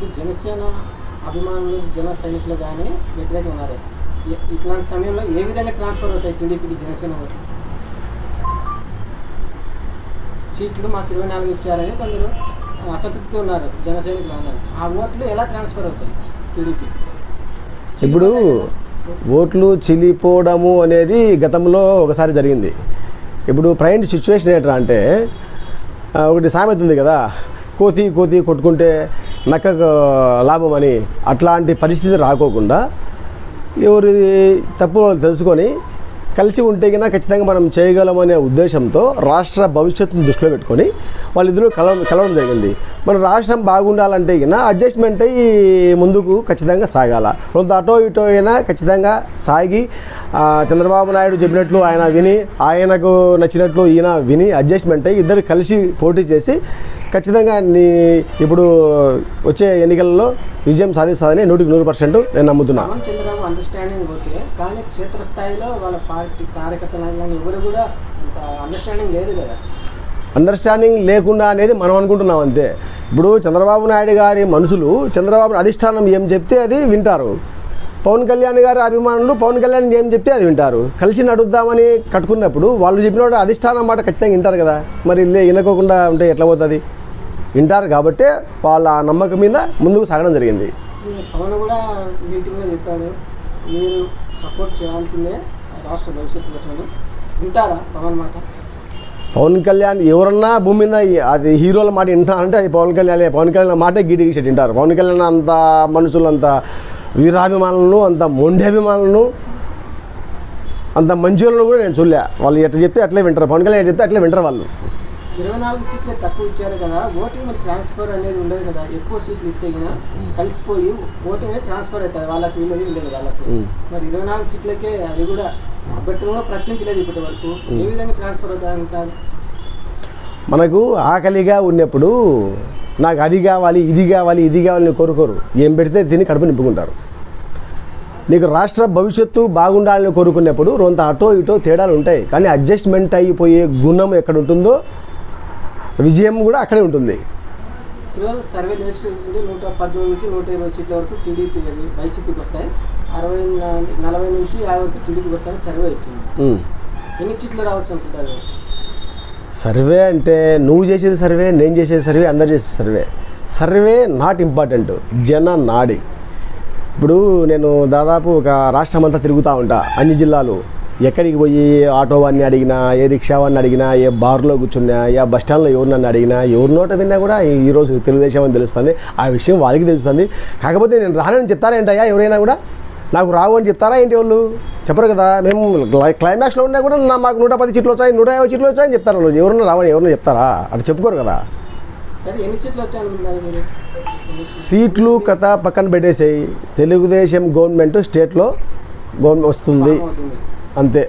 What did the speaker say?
ఇప్పుడు జనసేన అభిమానులు జన సైనికులు కానీ వ్యతిరేకం ఉన్నారు. ఇట్లాంటి సమయంలో ఏ విధంగా ట్రాన్స్ఫర్ అవుతాయి టీడీపీకి జనసేన సీట్లు మాకు ఇరవై నాలుగు ఇచ్చారని కొందరు అసంతృప్తి ఉన్నారు జన సైనికులు ఉన్నారు ఆ ఓట్లు ఎలా ట్రాన్స్ఫర్ అవుతాయి టీడీపీ? ఇప్పుడు ఓట్లు చిలిపోవడము అనేది గతంలో ఒకసారి జరిగింది. ఇప్పుడు ప్రజెంట్ సిచ్యువేషన్ ఏంటంటే అంటే ఒకటి సామెత ఉంది కదా కోతి కోతి కొట్టుకుంటే నక్కకు లాభం అని అట్లాంటి పరిస్థితి రాకోకుండా ఎవరి తప్పు వాళ్ళు తెలుసుకొని కలిసి ఉంటే కన్నా ఖచ్చితంగా మనం చేయగలమనే ఉద్దేశంతో రాష్ట్ర భవిష్యత్తును దృష్టిలో పెట్టుకొని వాళ్ళిద్దరూ కల కలవడం జరిగింది. మన రాష్ట్రం బాగుండాలంటే కన్నా అడ్జస్ట్మెంట్ అయ్యి ముందుకు ఖచ్చితంగా సాగాల. కొంత అటో ఇటో అయినా ఖచ్చితంగా సాగి చంద్రబాబు నాయుడు చెప్పినట్లు ఆయన విని ఆయనకు నచ్చినట్లు ఈయన విని అడ్జస్ట్మెంట్ అయ్యి ఇద్దరు కలిసి పోటీ చేసి ఖచ్చితంగా నీ ఇప్పుడు వచ్చే ఎన్నికల్లో విజయం సాధిస్తుందని నూటికి నూరు పర్సెంట్ నేను నమ్ముతున్నా. చంద్రబాబు అండర్స్టాండింగ్ ఓకే కానీ క్షేత్రస్థాయిలో వాళ్ళ పార్టీ కార్యకర్తలు ఎవరు కూడా అండర్స్టాండింగ్ లేదు కదా. అండర్స్టాండింగ్ లేకుండా అనేది మనం అనుకుంటున్నాం అంతే. ఇప్పుడు చంద్రబాబు నాయుడు గారి మనుషులు చంద్రబాబు అధిష్టానం ఏం చెప్తే అది వింటారు. పవన్ కళ్యాణ్ గారి అభిమానులు పవన్ కళ్యాణ్ ఏం చెప్తే అది వింటారు. కలిసి నడుద్దామని కట్టుకున్నప్పుడు వాళ్ళు చెప్పిన అధిష్టానం మాట ఖచ్చితంగా వింటారు కదా. మరి వినకోకుండా ఉంటే ఎట్లా పోతుంది? వింటారు కాబట్టే వాళ్ళ నమ్మకం మీద ముందుకు సాగడం జరిగింది. పవన్ కూడా మీటింగ్లో చెప్పాడు మీరు సపోర్ట్ చేయాల్సిందే రాష్ట్ర భవిష్యత్తు కోసం వింటారా పవన్ మాట? పవన్ కళ్యాణ్ ఎవరన్నా భూమి మీద అది హీరోల మాట వింటారంటే అది పవన్ కళ్యాణ్. పవన్ కళ్యాణ్ మాటే గిటి గీసి వింటారు పవన్ కళ్యాణ్ అంత మనుషులు అంత వీరాభిమానులను అంత మొండేభిమానులను అంత మంచోళ్ళను కూడా నేను చూడలే. వాళ్ళు ఎట్లా చెప్తే అట్లే వింటారు. పవన్ కళ్యాణ్ ఎట్లా చెప్తే అట్లే వింటారు వాళ్ళు. ఇరవై నాలుగు సీట్లే తక్కువ ఇచ్చారు కదా ఓటింగ్ మరి ట్రాన్స్ఫర్ అనేది ఉండదు కదా. ఎక్కువ సీట్లు ఇస్తే కదా కలిసిపోయి ఓటింగ్ అనేది ట్రాన్స్ఫర్ అవుతుంది. వాళ్ళకి వీళ్ళది వీళ్ళది వాళ్ళకి. మరి ఇరవై నాలుగు సీట్లకే అది కూడా అభ్యర్థులను ప్రకటించలేదు ఇప్పటి వరకు. ఏ విధంగా ట్రాన్స్ఫర్ అవుతుంది అంటారు? మనకు ఆకలిగా ఉన్నప్పుడు నాకు అది కావాలి ఇది కావాలి ఇది కావాలని కోరుకోరు. ఏం పెడితే తిని కడుపు నింపుకుంటారు. నీకు రాష్ట్ర భవిష్యత్తు బాగుండాలని కోరుకున్నప్పుడు రొంత అటో ఇటో తేడాలు ఉంటాయి. కానీ అడ్జస్ట్మెంట్ అయిపోయే గుణం ఎక్కడ ఉంటుందో విజయం కూడా అక్కడే ఉంటుంది. ఈరోజు సర్వే లిస్ట్ నూట నుంచి నూట ఇరవై సీట్ల వరకు టీడీపీ వైసీపీకి వస్తాయి. అరవై నలభై నుంచి యాభై వరకు టీడీపీకి వస్తాయని సర్వే. ఎన్ని సీట్లు రావచ్చు అనుకుంటారు? సర్వే అంటే నువ్వు చేసేది సర్వే నేను చేసేది సర్వే అందరు చేసే సర్వే. సర్వే నాట్ ఇంపార్టెంట్ జన నాడి. ఇప్పుడు నేను దాదాపు ఒక రాష్ట్రం అంతా తిరుగుతూ ఉంటా అన్ని జిల్లాలు. ఎక్కడికి పోయి ఆటో వాడిని అడిగినా ఏ రిక్షా వాడిని అడిగినా ఏ బార్లో కూర్చున్నా ఏ బస్ స్టాండ్లో ఎవరు నన్ను అడిగినా ఎవరి నోట విన్నా కూడా ఈరోజు తెలుగుదేశం అని తెలుస్తుంది. ఆ విషయం వాళ్ళకి తెలుస్తుంది. కాకపోతే నేను రానని చెప్తారేంటయ్యా ఎవరైనా కూడా? నాకు రావు అని చెప్తారా ఏంటి వాళ్ళు? చెప్పరు కదా. మేము క్లై- క్లైమాక్స్లో ఉన్నా కూడా నా మాకు నూట పది సీట్లు వచ్చాయి నూట యాభై సీట్లు వచ్చాయని చెప్తారు వాళ్ళు. ఎవరన్నా రావని ఎవరన్నా చెప్తారా? అటు చెప్పుకోరు కదా. సీట్లు కథ పక్కన పెట్టేసేయి. తెలుగుదేశం గవర్నమెంట్ స్టేట్లో గవర్నమెంట్ వస్తుంది. అంతే